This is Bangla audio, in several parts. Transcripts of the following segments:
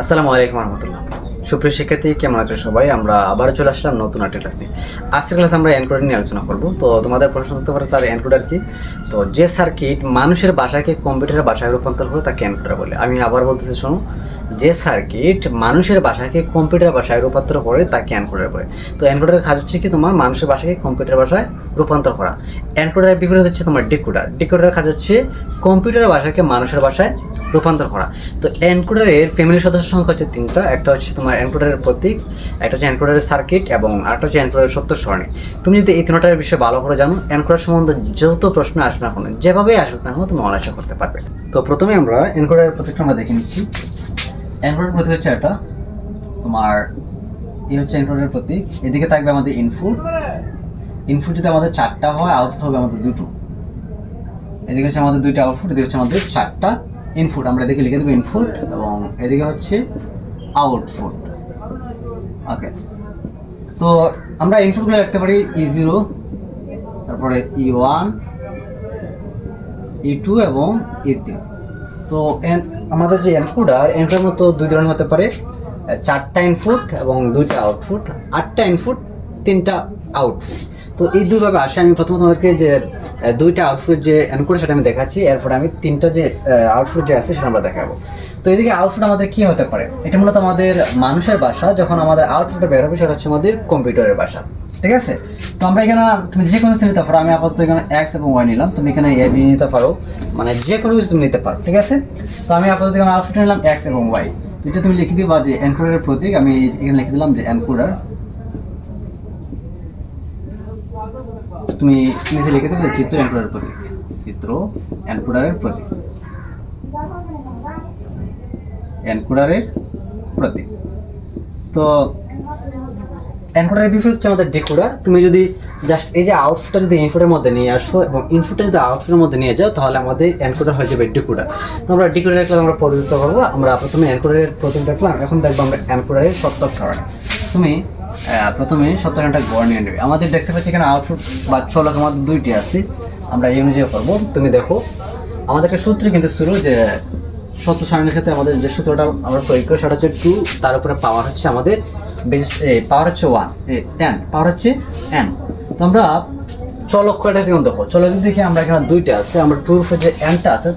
আসসালামু আলাইকুম রহমতুল্লাহ সুপ্রিয় শিক্ষার্থী, কেমন আছো সবাই? আমরা আবার চলে আসলাম নতুন একটা ক্লাস নিয়ে। আজকের ক্লাস আমরা এনকোডার নিয়ে আলোচনা করব। তো তোমাদের প্রশ্ন হতে পারে, স্যার এনকোডার কি? তো যে সার্কিট মানুষের বাসাকে কম্পিউটারের বাসায় রূপান্তর করে তাকে এনকোডার বলে। আমি আবার বলতেছি, শোনো, যে সার্কিট মানুষের বাসাকে কম্পিউটার ভাষায় রূপান্তর করে তাকে এনকোডার বলে। তো এনকোডারের কাজ হচ্ছে কি তোমার? মানুষের ভাষাকে কম্পিউটার ভাষায় রূপান্তর করা। এনকোডারের বিপরীত হচ্ছে তোমার ডিকোডার ডিকোডারের কাজ হচ্ছে কম্পিউটার ভাষাকে মানুষের ভাষায় রূপান্তর করা। তো এনকোডারের ফ্যামিলি সদস্য সংখ্যা হচ্ছে তিনটা। একটা হচ্ছে তোমার এনকোডারের প্রতীক, একটা হচ্ছে এনকোডারের সার্কিট এবং আরেকটা হচ্ছে এনকোডারের সত্য সরণি। তুমি যদি এই তিনটার বিষয়ে ভালো করে জানো, এনকোডার সম্বন্ধে যত প্রশ্ন আসুক না কেন, যেভাবেই আসুক না কেন, তুমি অনায়াসে করতে পারবে। তো প্রথমে আমরা এনকোডারের প্রতীকটা আমরা দেখে নিচ্ছি। এনকোডারের প্রতীক হচ্ছে একটা, তোমার এই হচ্ছে এনকোডারের প্রতীক। এদিকে থাকবে আমাদের ইনপুট ইনপুট যদি আমাদের চারটা হয় আউটপুট হবে আমাদের দুটো। এদিকে হচ্ছে আমাদের দুইটা আউটপুট এদিকে হচ্ছে আমাদের চারটা। ইনপুট আমরা এদিকে লিখে দেবো ইনফুট এবং এদিকে হচ্ছে আউটফুট ওকে তো আমরা ইনপুটগুলো লিখতে পারি ই জিরো তারপরে ই ওয়ান ই টু এবং ই থ্রি তো আমাদের যে ইনপুটার এনপুটের মতো দুই ধরনের হতে পারে। চারটা ইনফুট এবং দুইটা আউটফুট আটটা ইনফুট তিনটা আউটপুট তো এই দুইভাবে আসে। আমি প্রথমত তোমাদেরকে যে দুইটা আউটপুট যে এনকোড সেটা আমি দেখাচ্ছি, এরপরে আমি তিনটা যে আউটপুট যে আছে সেটা আমরা দেখাবো। তো এদিকে আউটপুট আমাদের কি হতে পারে? এটা মূলত আমাদের মানুষের বাসা, যখন আমাদের আউটপুটটা বের হবে, সেটা হচ্ছে আমাদের কম্পিউটারের ভাষা ঠিক আছে? তো আমরা এখানে, তুমি যে কোনো কিছু নিতে পারো, আমি আপাতত এখানে এক্স এবং ওয়াই নিলাম। তুমি এখানে এ বি নিতে পারো। মানে যে কোনো কিছু তুমি নিতে পারো, ঠিক আছে? তো আমি আপাতত এখানে আউটপুট নিলাম এক্স এবং ওয়াই এটা তুমি লিখে দিবা যে এনকোডারের প্রতীক, আমি এখানে লিখে দিলাম যে এনকোডার তুমি নিচে লিখে দেবে চিত্র এনকোডারের প্রতীক। চিত্র এনকোডারের প্রতীক। এনকোডারের প্রতীক। তো এনকোডারের বিপরীত হচ্ছে আমাদের ডিকোডার তুমি যদি জাস্ট এই যে আউটপুটটা যদি ইনপুটের মধ্যে নিয়ে আসো এবং ইনপুটটা যদি আউটপুটের মধ্যে নিয়ে যাও, তাহলে আমাদের এনকোডার হয়ে যাবে ডিকোডার তো আমরা ডিকোডার ক্লাস আমরা পরিচিত করব। আমরা প্রথমে এনকোডারের প্রথম দেখলাম, এখন দেখব আমরা এনকোডারের সত্তর সরণ। তুমি প্রথমে সত্তর ঘণ্টা গড় নিয়ে নেবে। আমাদের দেখতে পাচ্ছি এখানে আউটপুট বা ছলক আমাদের দুইটি আছে। আমরা এই অনুযায়ী করব। তুমি দেখো আমাদের একটা সূত্র কিন্তু শুরু যে সত্য সারণীর ক্ষেত্রে আমাদের যে সূত্রটা আমরা প্রয়োগ করি, সেটা হচ্ছে টু তার উপরে পাওয়ার হচ্ছে আমাদের পাওয়ার হচ্ছে ওয়ান এন পাওয়ার হচ্ছে এন তো আমরা চলক কয়টা যেমন দেখো, চলক দেখি আমরা এখানে দুইটা আছে, আমরা টুর যে এনটা আছে,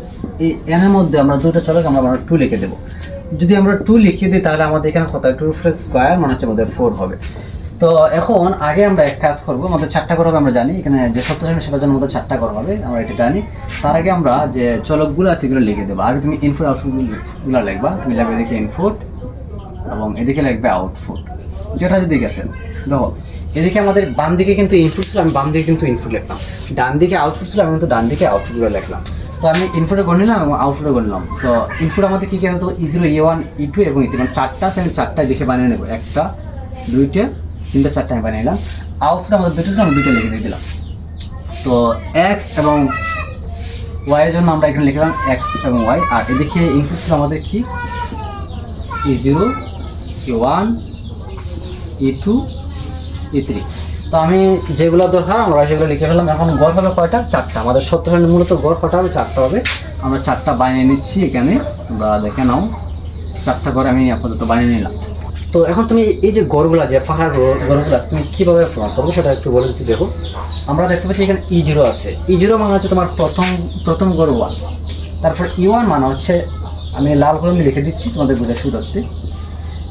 এই এনের মধ্যে আমরা দুটো চলক আমরা টু লিখে দেবো। যদি আমরা টু লিখে দিই, তাহলে আমাদের এখানে কত? টু উপরে স্কোয়ার মনে হচ্ছে আমাদের ফোর হবে। তো এখন আগে আমরা এক কাজ করব, আমাদের চারটা করে হবে আমরা জানি। এখানে যে সত্য শ্রেণি সেটার জন্য আমাদের চারটা করে হবে, আমরা এটা জানি। তার আগে আমরা যে চলকগুলো আছে, এগুলো লিখে দেবো। আগে তুমি ইনপুট আউটপুটগুলো লিখবা। তুমি লাগবে এদিকে ইনফুট এবং এদিকে লাগবে আউটফুট যেটা যদি আছে। দেখো, এদিকে আমাদের বাম দিকে কিন্তু ইনফুট ছিল, আমি বাম দিকে কিন্তু ইনফুট লিখলাম। ডান দিকে আউটফুট ছিল, আমি কিন্তু ডান দিকে আউটফুটগুলো লিখলাম। তো আমি ইনপুটে করে নিলাম এবং আউটপুটে করে নিলাম। তো ইনপুট আমাদের কী কী হতো E zero E one E two এবং ই থ্রি মানে চারটা আমি চারটায় দেখে বানিয়ে নেব। একটা, দুইটা, তিনটা চারটা আমি বানিয়ে নিলাম। আউটপুট আমাদের দুটো ছিল, আমি দুটো লিখে দিয়ে দিলাম। তো এক্স এবং ওয়াইয়ের জন্য আমরা এখানে লিখলাম এক্স এবং ওয়াই আর এদিকে ইনপুট ছিল আমাদের কি? E zero E one E two E three তো আমি যেগুলো দরকার আমরা সেগুলো লিখে ফেললাম। এখন গড় হবে কয়টা? চারটা। আমাদের সত্তর মূলত গড় কটা হবে, চারটা হবে। আমরা চারটা বানিয়ে নিচ্ছি এখানে। তোমরা দেখে নাও। চারটা করে আমি আপাতত বানিয়ে নিলাম। তো এখন তুমি এই যে গড়গুলো, যে ফাঁকা গড়- গড়গুলো আছে, তুমি কীভাবে প্রমাণ করব সেটা একটু বলে দিচ্ছি। দেখো, আমরা দেখতে পাচ্ছি এখানে ই জিরো আছে। ই জিরো মানে হচ্ছে তোমার প্রথম প্রথম গড় ওয়ান তারপর ই ওয়ান মানে হচ্ছে, আমি লাল কলম লিখে দিচ্ছি তোমাদের বুঝে সুবিধার্থে।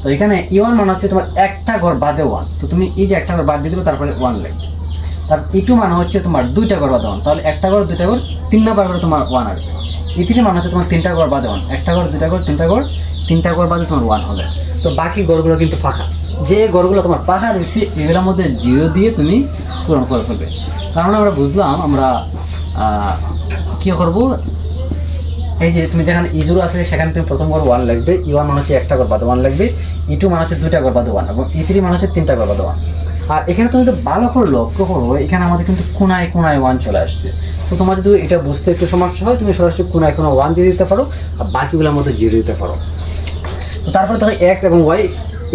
তো এখানে ই ওয়ান মানে হচ্ছে তোমার একটা ঘর বাদে ওয়ান তো তুমি এই যে একটা ঘর বাদ দিয়ে দেবে তারপরে ওয়ান লিখবে তার ই টু মানে হচ্ছে তোমার দুইটা ঘর বাদে ওয়ান তাহলে একটা ঘর দুইটা ঘর তিন নাম্বার করে তোমার ওয়ান আসবে। ই থ্রি মানে হচ্ছে তোমার তিনটা ঘর বাদে ওয়ান একটা ঘর দুইটা ঘর তিনটা ঘর তিনটা ঘর বাদে তোমার ওয়ান হবে। তো বাকি ঘরগুলো কিন্তু ফাঁকা। যে ঘরগুলো তোমার পাখা রয়েছে এগুলোর মধ্যে জিরো দিয়ে তুমি পূরণ করে ফেলবে। কারণ আমরা বুঝলাম আমরা কী করব? এই যে তুমি যেখানে ইজুরো আছে, সেখানে তুমি প্রথম ঘর ওয়ান লাগবে ই ওয়ান মানে হচ্ছে একটা ঘর বাদে ওয়ান লাগবে ই টু মানে হচ্ছে দুইটা ঘর বাদে ওয়ান এবং ই থ্রি মানে হচ্ছে তিনটা ঘর বাদে ওয়ান আর এখানে তুমি যদি ভালো করে লক্ষ্য করো, এখানে আমাদের কিন্তু কোনায় কোনায় ওয়ান চলে আসছে। তো তোমার যদি এটা বুঝতে একটু সমস্যা হয়, তুমি সরাসরি কোনায় কোনো ওয়ান দিয়ে দিতে পারো, আর বাকিগুলোর মধ্যে জিরো দিতে পারো। তো তারপরে দেখো এক্স এবং ওয়াই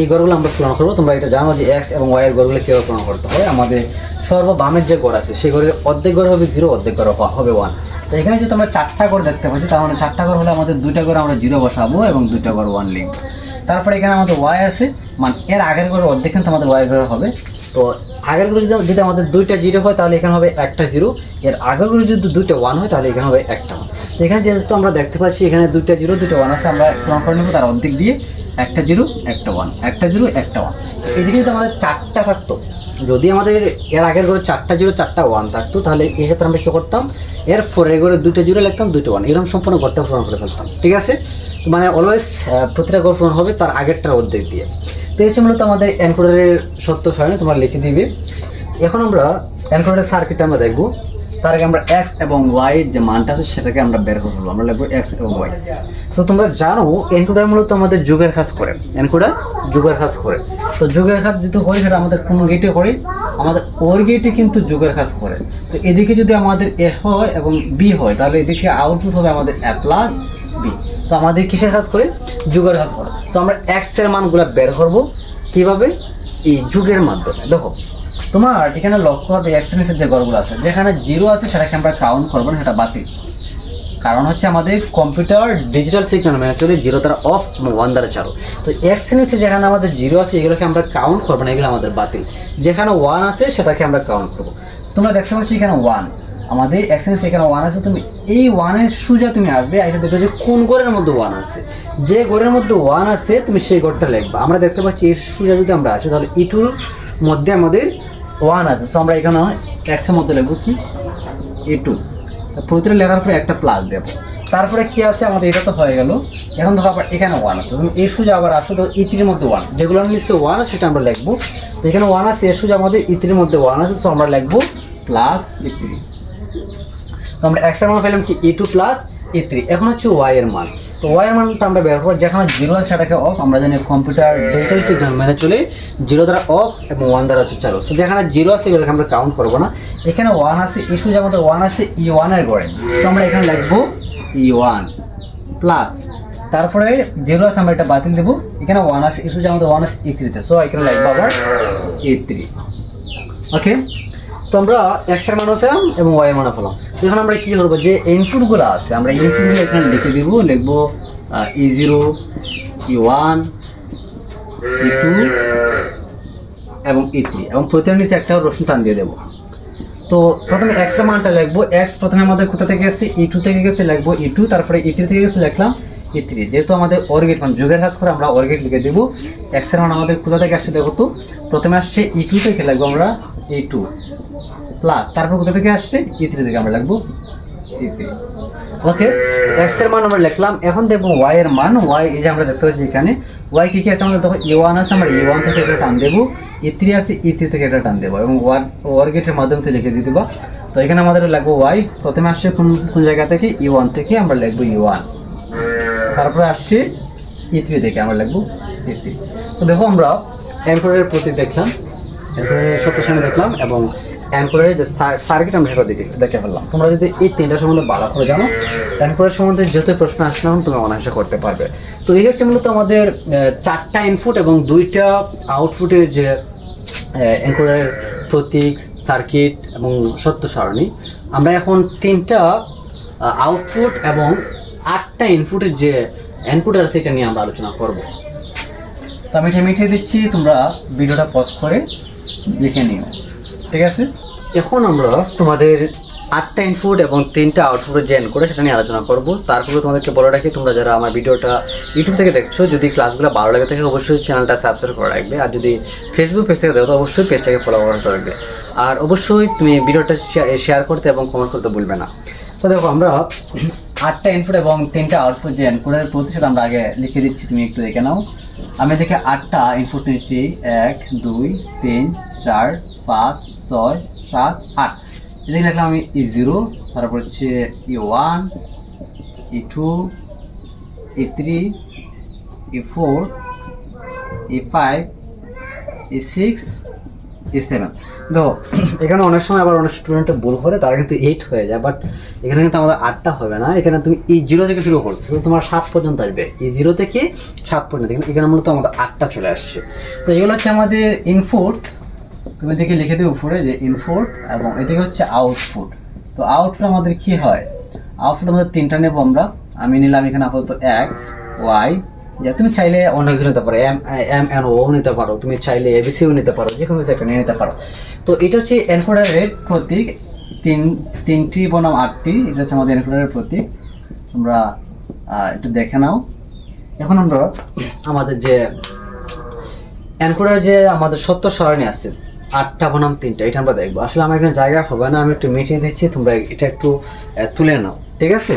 এই গড়গুলো আমরা পূরণ করব। তোমরা এটা জানো যে এক্স এবং ওয়াই এর গড়গুলো কীভাবে পূরণ করতে হয়। আমাদের সর্ববামের যে গড় আছে, সেই গড়ের অর্ধেক গড় হবে জিরো অর্ধেক গড় হবে ওয়ান তো এখানে যদি আমরা চারটা গড় দেখতে পাচ্ছি, তার মানে চারটা গড় হলে আমাদের দুইটা গড় আমরা জিরো বসাবো এবং দুইটা গড় ওয়ান লিখব তারপরে এখানে আমাদের ওয়াই আছে মানে এর আগের ঘরের অর্ধেক কিন্তু আমাদের ওয়াই ঘর হবে। তো আগের ঘরে যদি যদি আমাদের দুইটা জিরো হয়, তাহলে এখানে হবে একটা জিরো এর আগের ঘরে যদি দুইটা ওয়ান হয়, তাহলে এখানে হবে একটা ওয়ান তো এখানে যেহেতু আমরা দেখতে পাচ্ছি, এখানে দুইটা জিরো দুইটা ওয়ান আছে, আমরা পূরণ করে নেব তার অর্ধেক দিয়ে একটা জিরো একটা ওয়ান একটা জিরো একটা ওয়ান এদিকে যদি আমাদের চারটা থাকতো যদি আমাদের এর আগের করে চারটা জিরো, চারটা ওয়ান থাকতো, তাহলে এক্ষেত্রে আমরা কী করতাম? এর ফোরের করে দুটো জিরো লিখতাম দুটো ওয়ান এরকম সম্পূর্ণ ঘরটা পূরণ করে ফেলতাম, ঠিক আছে? তো মানে অলওয়েজ প্রতিটা ঘর পূরণ হবে তার আগেরটার অর্ধেক দিয়ে। তো হচ্ছে মূলত আমাদের এনকোডারের সত্য সারণী তোমরা লিখে দিবে। এখন আমরা এনকোডারের সার্কিটটা আমরা দেখব। তার আগে আমরা এক্স এবং ওয়াই যে মানটা আছে সেটাকে আমরা বের করে আমরা লিখব এক্স এবং ওয়াই তো তোমরা জানো, এনকোডার মূলত আমাদের যুগের কাজ করে। এনকোডার যুগের কাজ করে। তো যুগের কাজ যেহেতু করি সেটা আমাদের কোনো গেটে করি আমাদের ওর গেটে কিন্তু যুগের কাজ করে। তো এদিকে যদি আমাদের এ হয় এবং বি হয়, তাহলে এদিকে আউটপুট হবে আমাদের এ প্লাস বি তো আমাদের কিসের কাজ করে? যুগের কাজ করে। তো আমরা এক্সের মানগুলো বের করব কীভাবে? এই যুগের মাধ্যমে। দেখো তোমার এখানে লক্ষ্য হবে এক্সটেন্সের যে গড়গুলো আছে। যেখানে জিরো আছে সেটাকে আমরা কাউন্ট করব না, সেটা বাতিল। কারণ হচ্ছে আমাদের কম্পিউটার ডিজিটাল সিগন্যাল মানে চলে জিরো দ্বারা অফ ওয়ান দ্বারা চালু তো এক্সেন্সে যেখানে আমাদের জিরো আছে, এগুলোকে আমরা কাউন্ট করব না, এগুলো আমাদের বাতিল। যেখানে ওয়ান আছে, সেটাকে আমরা কাউন্ট করব। তোমরা দেখতে পাচ্ছি এখানে ওয়ান আমাদের এক্সেন্স এখানে ওয়ান আছে, তুমি এই ওয়ানের সুজা তুমি আসবে এসে দেখবে যে কোন ঘরের মধ্যে ওয়ান আছে? যে ঘরের মধ্যে ওয়ান আছে, তুমি সেই ঘরটা লিখবা। আমরা দেখতে পাচ্ছি এই সুজা যদি আমরা আসি, তাহলে ইটুর মধ্যে আমাদের ওয়ান আছে সো আমরা এখানে এক্সের মধ্যে লিখব কি? এ টু প্রতিটা লেখার পরে একটা প্লাস দেবো। তারপরে কি আছে? আমাদের এটা তো হয়ে গেল। এখন দেখো আবার এখানে ওয়ান আছে। এই সুজা আবার আসো, তো ইতির মধ্যে ওয়ান যেগুলো লিখছে ওয়ান আছে, সেটা আমরা লিখব। তো এখানে ওয়ান আছে এ সুজা আমাদের ইতির মধ্যে ওয়ান আছে সো আমরা লিখব প্লাস ই থ্রি তো আমরা এক্সের মান পেলাম কি? A two plus A three এখন হচ্ছে ওয়াই এর মান। তো ওয়াই মানটা আমরা বের করব। যেখানে জিরো আছে সেটাকে অফ আমরা জানি কম্পিউটার ডিজিটাল সিগন্যাল মেনে চলে জিরো দ্বারা অফ এবং ওয়ান দ্বারা হচ্ছে চালু। সো যেখানে জিরো আছে এগুলোকে আমরা কাউন্ট করব না। এখানে ওয়ান আছে ইস্যু যে আমাদের ওয়ান আছে ই ওয়ানের গড়ে সো আমরা এখানে লিখব ই ওয়ান প্লাস তারপরে জিরো আছে, আমরা এটা বাতিল দেবো। এখানে ওয়ান আছে ইস্যু যে আমাদের ওয়ান আছে ই থ্রিতে সো এখানে লিখব আবার ই থ্রি ওকে তো আমরা এক্সের মানও পেলাম এবং ওয়াই এর মানও পেলাম। তো এখন আমরা কী করব যে ইনপুটগুলো আছে, আমরা ইনপুটগুলো এখানে লিখে দিব। লিখব E zero E one E two এবং ই থ্রি এবং প্রতিটা নিচে একটা রসুন টান দিয়ে দেবো। তো প্রথমে এক্সের মানটা লিখব। এক্স প্রথমে আমাদের কোথা থেকে গেছে? ই টু থেকে গেছে, লিখব ই টু তারপরে ই থ্রি থেকে গেছে, লিখলাম। ই থ্রি যেহেতু আমাদের অর্গেট মানে যুগের কাজ করে আমরা অর্গেট লিখে দেবো। এক্সের মান আমাদের কোথা থেকে আসছে দেখো তো? প্রথমে আসছে ই টু থেকে লাগবো আমরা ই টু প্লাস তারপর কোথা থেকে আসছে? ই থ্রি থেকে আমরা লাগবো ই থ্রি ওকে এক্সের মান আমরা লিখলাম। এখন দেখব ওয়াই এর মান। ওয়াই এই যে আমরা দেখতে পাচ্ছি এখানে। ওয়াই কি কি আছে? আমাদের দেখো ই ওয়ান আছে, আমরা ই ওয়ান থেকে একটা টান দেবো। ই থ্রি আছে ই থ্রি থেকে একটা টান দেবো এবং ওয়ার ওয়ার মাধ্যমে লিখে দিয়ে দেবো। তো এখানে আমাদের লাগবো ওয়াই প্রথমে আসছে কোন কোন জায়গা থেকে? ই ওয়ান থেকে আমরা লিখব ই ওয়ান তারপরে আসছি ই থ্রি থেকে আমরা লিখব ই থ্রি তো দেখো আমরা অ্যানকোরের প্রতি দেখলাম অ্যানকোরের সত্য সামনে দেখলাম এবং অ্যানকোরের যে সার্কিট আমরা সেটা দেখে দেখে ফেললাম। তোমরা যদি এই তিনটা সম্বন্ধে ভালো করে জানো অ্যানকোরের সম্বন্ধে যত প্রশ্ন আসলে তুমি অনায়াসে করতে পারবে। তো এই হচ্ছে মূলত আমাদের চারটা ইনপুট এবং দুইটা আউটপুটের যে অ্যানকোরের প্রতীক সার্কিট এবং সত্য সারণী। আমরা এখন তিনটা আউটপুট এবং আটটা ইনপুটের যে ইনপুট আছে, সেটা নিয়ে আমরা আলোচনা করব। তো আমি এটা মিটিয়ে দিচ্ছি, তোমরা ভিডিওটা পজ করে লিখে নিও। ঠিক আছে? এখন আমরা তোমাদের আটটা ইনপুট এবং তিনটা আউটপুটের যে এনকোড সেটা নিয়ে আলোচনা করব। তারপরে তোমাদেরকে বলে রাখি, তোমরা যারা আমার ভিডিওটা ইউটিউব থেকে দেখছ, যদি ক্লাসগুলো ভালো লাগে থাকে অবশ্যই চ্যানেলটা সাবস্ক্রাইব করে রাখবে। আর যদি ফেসবুক পেজ থেকে দেখো, তো অবশ্যই পেজটাকে ফলো করে রাখবে। আর অবশ্যই তুমি ভিডিওটা শেয়ার করতে এবং কমেন্ট করতে ভুলবে না। তো দেখো, আমরা আটটা ইনপুট এবং তিনটা আউটপুট যে ইনপুটের প্রতিশোধ আমরা আগে লিখে দিচ্ছি, তুমি একটু দেখে নাও। আমি দেখে আটটা ইনপুট নিচ্ছি, এক, দুই, তিন, চার, পাঁচ, ছয়, সাত, আট। এদিকে লিখলাম আমি ই জিরো তারপর হচ্ছে E one E two E three E four E five E six E seven দেখো, এখানে অনেক সময় আবার অনেক স্টুডেন্টের ভুল করে তারা কিন্তু এইট হয়ে যায় বাট এখানে কিন্তু আমাদের আটটা হবে না। এখানে তুমি ই জিরো থেকে শুরু করছ, তো তোমার সাত পর্যন্ত আসবে। ই জিরো থেকে সাত পর্যন্ত, এখানে- মূলত আমাদের আটটা চলে আসছে। তো এগুলো হচ্ছে আমাদের ইনপুট তুমি দেখে লিখে দিও উপরে যে ইনপুট এবং এদিকে হচ্ছে আউটপুট তো আউটপুট আমাদের কি হয়? আউটপুট আমাদের তিনটা নেব আমরা। আমি নিলাম এখানে আপাতত এক্স ওয়াই তুমি চাইলে অন্য কিছু নিতে পারো এম এম এন ও নিতে পারো, তুমি চাইলে এবিসিও নিতে পারো যে কোনো একটা নিয়ে নিতে পারো। তো এটা হচ্ছে এনকোডারের প্রতীক, তিন, তিনটি বনাম আটটি, এটা হচ্ছে আমাদের এনকোডারের প্রতীক। তোমরা একটু দেখে নাও। এখন আমরা আমাদের যে এনকোডার যে আমাদের সত্য সারণী আছে, আটটা বনাম তিনটা, এটা আমরা দেখব। আসলে আমার এখানে জায়গা হবে না, আমি একটু মিটিয়ে দিচ্ছি, তোমরা এটা একটু তুলে নাও, ঠিক আছে?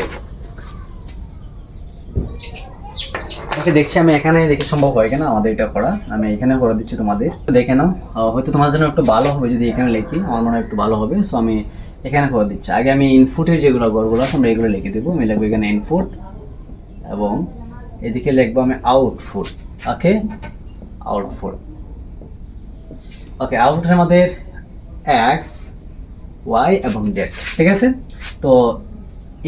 ওকে দেখছি, আমি এখানে দেখে সম্ভব হয় কেন আমাদের এটা করা? আমি এখানে করে দিচ্ছি তোমাদের। দেখে নাও হয়তো তোমার জন্য একটু ভালো হবে যদি এখানে লিখি, আমার মনে হয় একটু ভালো হবে। সো আমি এখানে করে দিচ্ছি। আগে আমি ইনপুটের যেগুলো গড়গুলো আছে, আমরা এগুলো লিখে দেবো। আমি লিখব এখানে ইনপুট এবং এদিকে লিখব আমি আউটফুট ওকে আউটফুট ওকে আউটপুটের আমাদের এক্স ওয়াই এবং জেড ঠিক আছে? তো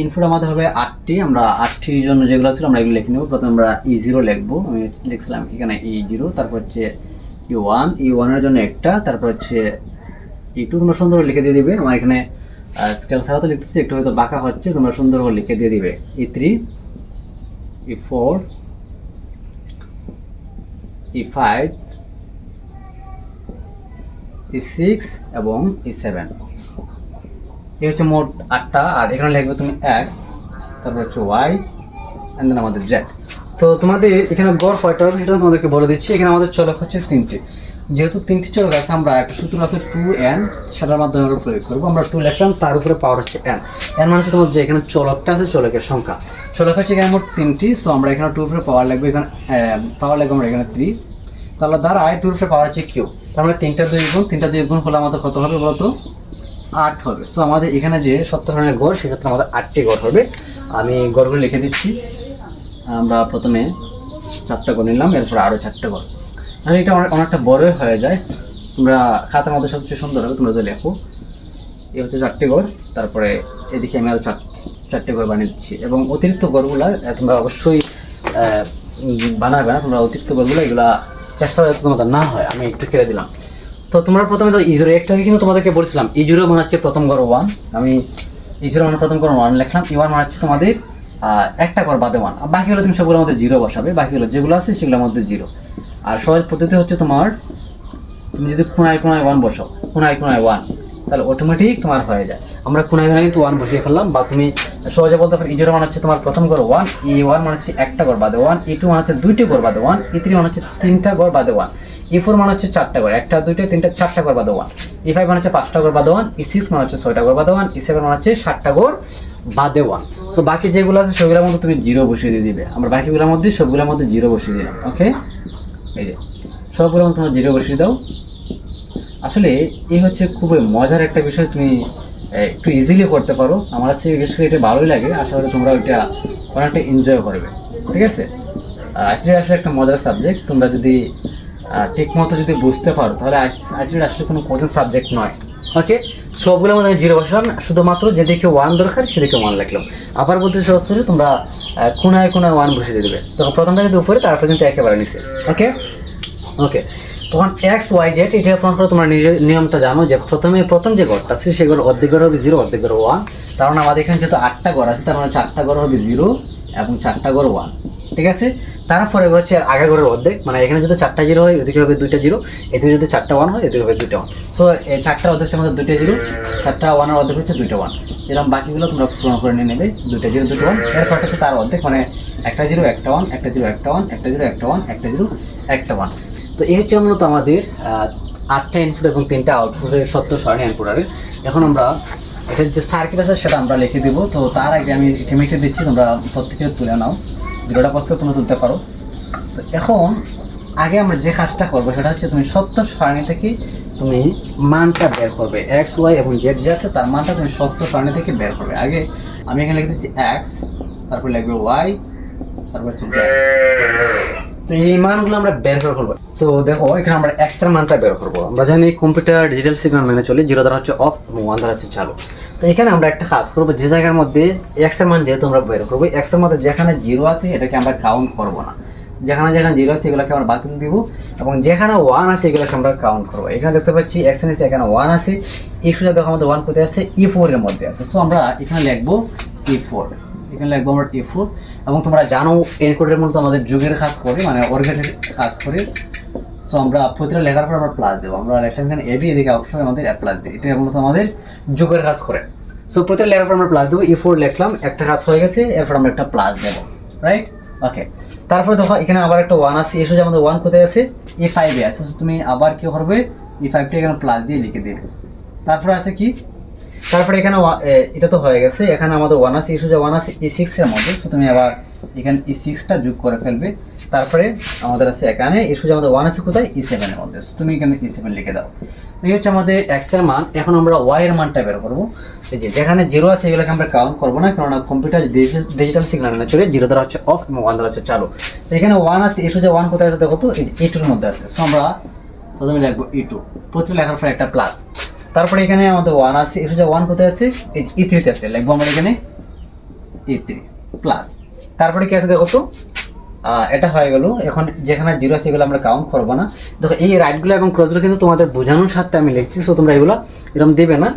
ইনপুট আমাদের হবে আটটি। আমরা আটটির জন্য যেগুলো ছিল, আমরা এগুলো লিখে নেব। প্রথমে আমরা ই জিরো লিখব। আমি লিখছিলাম এখানে ই জিরো তারপর হচ্ছে ই ওয়ান ই ওয়ানের জন্য একটা, তারপর হচ্ছে ই টু তোমরা সুন্দর লিখে দিয়ে দিবে। আমার এখানে স্কেল ছাড়া তো লিখতেছি, একটু হয়তো বাঁকা হচ্ছে। তোমরা সুন্দর করে লিখে দিয়ে দিবে। E three E four E five E six এবং ই সেভেন এই হচ্ছে মোট আটটা, আর এখানে লিখবে তুমি এক্স তারপর হচ্ছে ওয়াই অ্যান্ড দেন আমাদের জেড তো তোমাদের এখানে গড় কয়টা হবে, সেটা তোমাদেরকে বলে দিচ্ছি। এখানে আমাদের চলক হচ্ছে তিনটে। যেহেতু তিনটি চলক আছে, আমরা একটা সূত্র আছে টু এন সেটার মাধ্যমে আমরা প্রয়োগ করব। আমরা টু লিখলাম, তার উপরে পাওয়ার হচ্ছে এন এন মানে হচ্ছে তোমার যে এখানে চলকটা আছে, চলকের সংখ্যা। চলক হচ্ছে এখানে মোট তিনটি সো আমরা এখানে টু উপরে পাওয়ার লাগবে এখানে পাওয়ার লাগবে আমরা এখানে থ্রি তাহলে দ্বারা টু উপরে পাওয়ার হচ্ছে কিউ তার মানে তিনটা দুই গুণ, তিনটা দুই গুণ হলে আমাদের কত হবে বলতো? আট হবে। সো আমাদের এখানে যে সত্তর ধরনের গড়, সেক্ষেত্রে আমাদের আটটি গড় হবে। আমি গড়গুলো লিখে দিচ্ছি। আমরা প্রথমে চারটা গড় নিলাম, এরপর আরও চারটে গড়। তাহলে এটা অনেক, অনেকটা বড়ই হয়ে যায়। তোমরা খাতার মধ্যে সবচেয়ে সুন্দর হবে, তোমরা যদি লেখো। এই হচ্ছে চারটে গড়, তারপরে এদিকে আমি আরও চার চারটে গড় বানিয়ে দিচ্ছি। এবং অতিরিক্ত গড়গুলা তোমরা অবশ্যই বানাবে না। তোমরা অতিরিক্ত গড়গুলো, এগুলা চেষ্টা করে যাতে তোমাদের না হয়। আমি একটু খেলে দিলাম। তো তোমরা প্রথমে তো ইজুরো একটু কিন্তু তোমাদেরকে বলছিলাম। ইজুরো মানে হচ্ছে প্রথম গড় ওয়ান আমি ইজুরো মানে প্রথম গড় ওয়ান লিখলাম। ওয়ান মানে হচ্ছে তোমাদের একটা গড় বাদে ওয়ান আর বাকিগুলো তুমি সবগুলোর মধ্যে জিরো বসাবে। বাকিগুলো যেগুলো আছে সেগুলোর মধ্যে জিরো আর সহজ পদ্ধতি হচ্ছে তোমার, তুমি যদি কোনায় কোনায় ওয়ান বসো কোনায় কোনায় ওয়ান তাহলে অটোমেটিক তোমার হয়ে যায়। আমরা কোনায় কোনায় কিন্তু ওয়ান বসিয়ে ফেললাম, বা তুমি সহজে বলতে পারো ইজোর মানে হচ্ছে তোমার প্রথম গড় ওয়ান ই ওয়ান মানে হচ্ছে একটা গড় বাদে ওয়ান ই টু মানে হচ্ছে দুইটি গড় বাদে ওয়ান ই থ্রি মানে হচ্ছে তিনটা গড় বাদে ওয়ান ই ফোর মানে হচ্ছে চারটা গড় একটা, দুইটা, তিনটা, চারটা গড় বাদে ওয়ান ই ফাইভ মানে হচ্ছে পাঁচটা গড় বাদে ওয়ান ই সিক্স মানে হচ্ছে ছয়টা গড় বাদে ওয়ান ই সেভেন মানে হচ্ছে সাতটা গড় বাদে ওয়ান সো বাকি যেগুলো আছে সেগুলোর মধ্যে তুমি জিরো বসিয়ে দিয়ে দিবে। আমরা বাকিগুলোর মধ্যে সবগুলোর মধ্যে জিরো বসিয়ে দিলাম ওকে এই যে, সবগুলোর মধ্যে তোমরা জিরো বসিয়ে দাও। আসলে এই হচ্ছে খুবই মজার একটা বিষয় তুমি একটু ইজিলি করতে পারো। আমার কাছে বিশেষ করে এটা ভালোই লাগে। আশা করি তোমরা ওইটা অনেকটা এনজয় করবে, ঠিক আছে? আসলে আসলে একটা মজার সাবজেক্ট তোমরা যদি ঠিক মতো যদি বুঝতে পারো, তাহলে আইসিডি আসলে কোনো কঠিন সাবজেক্ট নয়। ওকে সবগুলোর মধ্যে জিরো বসালাম শুধুমাত্র যেদিকে ওয়ান দরকার, সেদিকে ওয়ান লিখলাম। আবার বলতে সহজ করে তোমরা কোনায় কোনায় ওয়ান বসিয়ে দিয়ে দেবে। তখন প্রথমটা কিন্তু উপরে, তারপরে কিন্তু একেবারে নিচে। ওকে ওকে তখন এক্স ওয়াই জেড এটা প্রমাণ করে তোমার নিয়মটা জানো যে প্রথমে প্রথম যে গড়টা আছে সেই গড় অর্ধেক গড় হবে জিরো অর্ধেক গড় ওয়ান মানে আমাদের এখানে যেহেতু আটটা গড় আছে, তার মানে চারটা গড় হবে জিরো এবং চারটা গড় ওয়ান ঠিক আছে? তারপরে হচ্ছে আগের ঘরের অর্ধেক মানে এখানে যদি চারটা জিরো হয় ওদিকে হবে দুইটা জিরো, এদিকে যদি চারটা ওয়ান হয়, এদিকে হবে দুইটা ওয়ান সো এই চারটা অর্ধেক আমাদের দুইটা জিরো, চারটা ওয়ানের অর্ধেক হচ্ছে দুইটা ওয়ান এরকম বাকিগুলো তোমরা পূরণ করে নিয়ে নেবে, দুইটা জিরো দুটো ওয়ান এরপর হচ্ছে তার অর্ধেক মানে একটা জিরো, একটা ওয়ান একটা জিরো, একটা ওয়ান একটা জিরো, একটা ওয়ান একটা জিরো, একটা ওয়ান তো এই হচ্ছে মূলত আমাদের আটটা ইনপুট এবং তিনটা আউটপুটের সত্য সারণী ইনপুটারের এখন আমরা এটার যে সার্কিট আছে সেটা আমরা লিখে দিব। তো তার আগে আমি এটা মিটে দিচ্ছি, তোমরা প্রত্যেকে তুলে নাও। দুটোটা প্রস্তুত তোমরা তুলতে পারো। তো এখন, আগে আমরা যে কাজটা করব, সেটা হচ্ছে তুমি সত্য সারণী থেকে তুমি মানটা বের করবে এক্স ওয়াই এবং জেড যে আছে, তার মানটা তুমি সত্য সারণী থেকে বের করবে। আগে আমি এখানে লিখে দিচ্ছি এক্স তারপর লিখবে ওয়াই তারপর হচ্ছে জেড তো এই মানগুলো আমরা বের করে করব তো দেখো, এখানে আমরা এক্সট্রা মানটা বের করব। আমরা জানি কম্পিউটার ডিজিটাল সিগন্যাল মেনে চলি জিরো দ্বারা হচ্ছে অফ এবং ওয়ান দ্বারা হচ্ছে চালু। তো এখানে আমরা একটা কাজ করব, যে জায়গার মধ্যে এক্সের মান যেহেতু আমরা বের করব এক্সের মধ্যে যেখানে জিরো আছে এটাকে আমরা কাউন্ট করব না। যেখানে যেখানে জিরো আছে এগুলোকে আমরা বাতিল দিব এবং যেখানে ওয়ান আছে এগুলোকে আমরা কাউন্ট করব। এখানে দেখতে পাচ্ছি এক্স এন এখানে ওয়ান আছে, এই সুযোগ দেখো আমাদের ওয়ান কোথায় আছে? ই ফোর এর মধ্যে আছে। সো আমরা এখানে লিখব ই ফোর এখানে লিখব আমরা ই ফোর এবং তোমরা জানো এনকোডের মূলত আমাদের যুগের কাজ করে মানে অর্গেটের কাজ করে। সো আমরা প্রতিটা লেখার পর আমরা প্লাস দেবো। আমরা লেখলাম এখানে এবি এদিকে অবশ্যই আমাদের প্লাস দিই এটা মূলত আমাদের যুগের কাজ করে। সো প্রতিটা লেখার পর আমরা প্লাস দেবো। ই ফোর লিখলাম, একটা কাজ হয়ে গেছে, এরপর আমরা একটা প্লাস দেবো। রাইট ওকে তারপরে দেখো, এখানে আবার একটা ওয়ান আছে এসে আমাদের ওয়ান কোথায় আছে? ই ফাইভে আছে। তুমি আবার কি করবে? ই ফাইভটা এখানে প্লাস দিয়ে লিখে দিবে। তারপরে আছে কি? তারপরে এখানে এটা তো হয়ে গেছে। এখানে আমাদের ওয়ান আছে ইস্যু যে ওয়ান আছে ই সিক্সের মধ্যে। সো তুমি আবার এখানে ই সিক্সটা যোগ করে ফেলবে। তারপরে আমাদের আছে এখানে ইস্যু যে আমাদের ওয়ান আছে কোথায়? ই সেভেনের মধ্যে। তুমি এখানে ই সেভেন লিখে দাও। তো এই হচ্ছে আমাদের এক্সের মান। এখন আমরা ওয়াই এর মানটা বের করব। এই যে যেখানে জিরো আছে, এগুলোকে আমরা কাউন্ট করব না কারণ কম্পিউটার ডিজিটাল সিগন্যাল না চলে জিরো দ্বারা হচ্ছে অফ এবং ওয়ান দ্বারা হচ্ছে চালু। তো এখানে ওয়ান আছে ইস্যু যে ওয়ান কোথায় আছে দেখো তো? এই যে টুর মধ্যে আছে। সো আমরা প্রথমে লিখব ই টু প্রথমে লেখার পর একটা প্লাস তারপরে এখানে আমাদের ওয়ান আছে এসে যে ওয়ান কোথায় আছে? এই ই থ্রিতে আছে। লিখব আমরা এখানে ই থ্রি প্লাস তারপরে কি আছে দেখো তো? এটা হয়ে গেল। এখন যেখানে জিরো আছে এগুলো আমরা কাউন্ট করব না। দেখো, এই রাইটগুলো এবং ক্রসগুলো কিন্তু তোমাদের বোঝানোর সাথে আমি লিখছি সো তোমরা এগুলো এরকম দেবে না।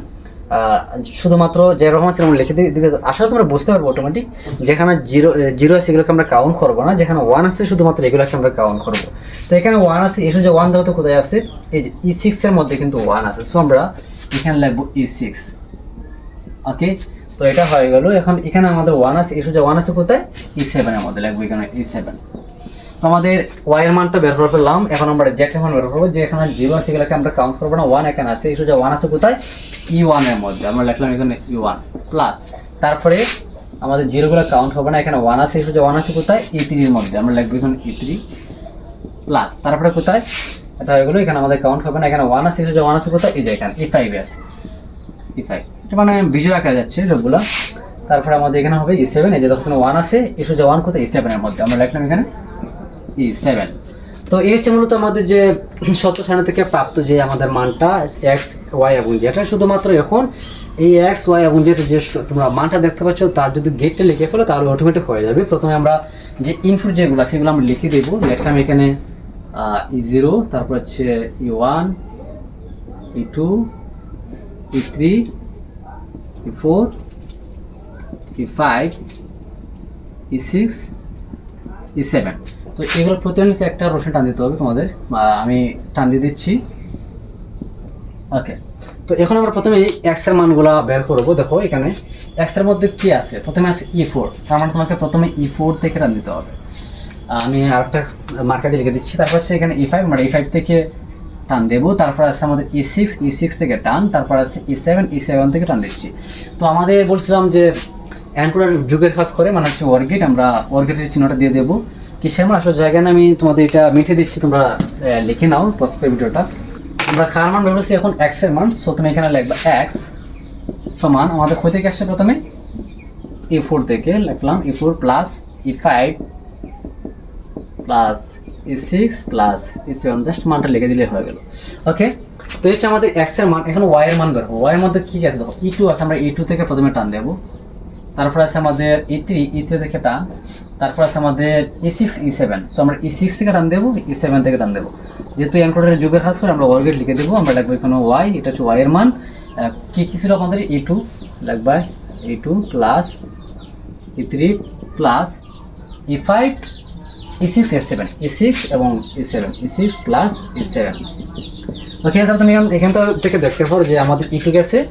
শুধুমাত্র যেরকম আছে এরকম লিখে দিবে। আসলে তোমরা বুঝতে পারব অটোমেটিক যেখানে জিরো জিরো আছে এগুলোকে আমরা কাউন্ট করব না। যেখানে ওয়ান আছে, শুধুমাত্র এগুলোকে আমরা কাউন্ট করব। তো এখানে ওয়ান আছে, এসে যে ওয়ান দেখো তো কোথায় আছে? এই যে ই সিক্সের মধ্যে কিন্তু ওয়ান আছে। সো আমরা এখানে লিখব ই সিক্স ওকে তো এটা হয়ে গেল। এখন এখানে আমাদের ওয়ান আছে এসে যে ওয়ান আছে কোথায়? ই সেভেনের মধ্যে লিখব এখানে ই সেভেন তো আমাদের ওয়াই এর মানটা বের করে ফেললাম। এখন আমরা জেড এর মান বের করব। যে এখানে জিরো আছে, এগুলোকে আমরা কাউন্ট করব না। ওয়ান এখানে আছে এসে যে ওয়ান আছে কোথায়? ই ওয়ানের মধ্যে। আমরা লিখলাম এখানে ই ওয়ান প্লাস তারপরে আমাদের জিরোগুলো কাউন্ট হবে না। এখানে ওয়ান আছে এসে যে ওয়ান আছে কোথায়? ই থ্রির মধ্যে। আমরা লিখব এখানে ই থ্রি প্লাস তারপরে কোথায়? এটা হয়ে গেলো। এখানে আমাদের কাউন্ট হবে না। এখানে ওয়ান আছে এসে যে ওয়ান আছে কোথায়? এই যে এখানে ই ফাইভ আছে। ই ফাইভ মানে ভিজুয়াল আকারে যাচ্ছে সবগুলো তারপরে আমাদের এখানে হবে ই সেভেন এই যে দেখো ওয়ান আছে এসে যে ওয়ান কোথায়? ই সেভেনের মধ্যে, আমরা লিখলাম এখানে ই সেভেন তো এই হচ্ছে মূলত আমাদের যে সত্য শ্রেণি থেকে প্রাপ্ত যে আমাদের মানটা এক্স ওয়াই এবং এটা শুধুমাত্র এখন এই এক্স ওয়াই এবং জেড যে তোমরা মানটা দেখতে পাচ্ছ, তার যদি গেটটা লিখে ফেলো, তাহলে অটোমেটিক হয়ে যাবে। প্রথমে আমরা যে ইনপুট যেগুলো সেগুলো আমরা লিখে দেবো। লিখলাম এখানে ই জিরো তারপর হচ্ছে E one E two E three E four E five E six E seven তো এগুলো প্রতিটা নিচে একটা রোশন টান দিতে হবে তোমাদের। আমি টান দিয়ে দিচ্ছি। ওকে তো এখন আমরা প্রথমে এই এক্সের মানগুলা বের করব। দেখো এখানে এক্সের মধ্যে কি আছে? প্রথমে আছে ই ফোর তার মানে তোমাকে প্রথমে ই ফোর থেকে টান দিতে হবে। আমি আরেকটা মার্কা দিয়ে লিখে দিচ্ছি। তারপর হচ্ছে এখানে ই ফাইভ আমরা ই ফাইভ থেকে টান দেবো, তারপর আছে আমাদের ই সিক্স ই সিক্স থেকে টান, তারপর আছে ই সেভেন ই সেভেন থেকে টান দিচ্ছি। তো আমাদের বলছিলাম যে অ্যান্ড্রয়েড যুগের কাজ করে মানে হচ্ছে ওয়ার্গেট আমরা ওয়ার্গেটের চিহ্নটা দিয়ে দেবো। কিসের মানে? আসলে জায়গায় আমি তোমাদের এটা মিঠে দিচ্ছি, তোমরা লিখে নাও পস্ট ভিডিওটা। আমরা কার মান বলেছি এখন এক্সের মান। সো তুমি এখানে লিখবা এক্স সমান আমাদের কোথা থেকে আসছে প্রথমে? ই ফোর থেকে লিখলাম E four plus E five plus E six plus E seven just মানটা লিখে দিলে হয়ে গেল। ওকে তো হচ্ছে আমাদের এক্সের মান, এখন ওয়াই এর মান বের ওয়াই এর মধ্যে কি আছে? দেখো ই টু আছে, আমরা ই টু থেকে প্রথমে টান দেবো। তারপর আছে আমাদের ই থ্রি ই থ্রি থেকে টান। তারপর আছে আমাদের E six E seven so আমরা ই সিক্স থেকে টান দেবো ই সেভেন থেকে টান দেবো। যেহেতু এনকোডারের যুগের হাস করে আমরা ওয়ার্গেট লিখে দেবো। আমরা লিখব এখানে ওয়াই এটা হচ্ছে ওয়াই এর মান। কি কি ছিল আমাদের? ই টু লিখবা E two plus E three plus E five E six A seven E six এবং E seven E six plus E seven okay sir তুমি এখান- থেকে দেখতে পারো যে আমাদের ই টু গেছে।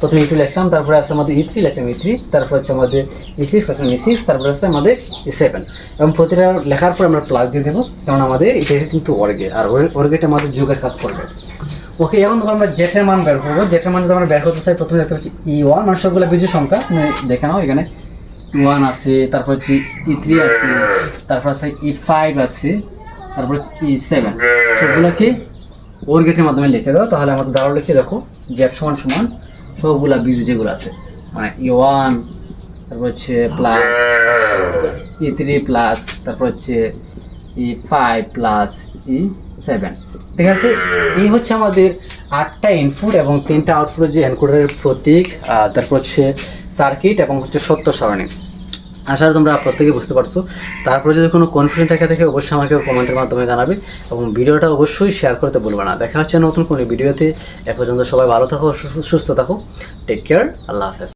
প্রথমে ই টু লিখলাম, তারপরে আছে আমাদের ই থ্রি লিখলাম ই থ্রি তারপর হচ্ছে আমাদের ই সিক্স লিখলাম ই সিক্স তারপরে হচ্ছে আমাদের ই সেভেন এবং প্রতিটা লেখার পর আমরা প্লাগ দিয়ে দেবো, কারণ আমাদের এটা কিন্তু ওয়ার্গে আর ওয়ার্গেটা আমাদের যুগের কাজ করবে। ওকে এখন ধরো আমরা জেটের মান বের করব। জেটের মান যদি আমরা বের করতে চাই, প্রথমে দেখতে পাচ্ছি ই ওয়ান মানে সবগুলো বিজু সংখ্যা। তুমি দেখে নাও এখানে। ওয়ান আছে, তারপর হচ্ছে ই থ্রি আছে, তারপর আছে ই ফাইভ আছে, তারপর হচ্ছে ই সেভেন সবগুলোকে ওর গেটের মাধ্যমে লিখে দাও, তাহলে আমাদের দাঁড়াও লিখে দেখো জেড সমান সমান সবগুলা বিজু যেগুলো আছে মানে ই ওয়ান তারপর হচ্ছে প্লাস ই থ্রি প্লাস তারপর হচ্ছে E five plus E seven ঠিক আছে? এই হচ্ছে আমাদের আটটা ইনপুট এবং তিনটা আউটপুটের যে এনকোডারের প্রতীক তারপর হচ্ছে সার্কিট এবং হচ্ছে সত্য সারণী। আশা করি তোমরা প্রত্যেকে বুঝতে পারছ। তারপরে যদি কোনো কনফিডেন্ট থাকে থাকে অবশ্যই আমাকে কমেন্টের মাধ্যমে জানাবে এবং ভিডিওটা অবশ্যই শেয়ার করতে বলবে না। দেখা হচ্ছে নতুন কোনো ভিডিওতে এ পর্যন্ত সবাই ভালো থাকো, সুস্থ থাকো। টেক কেয়ার আল্লাহ হাফেজ।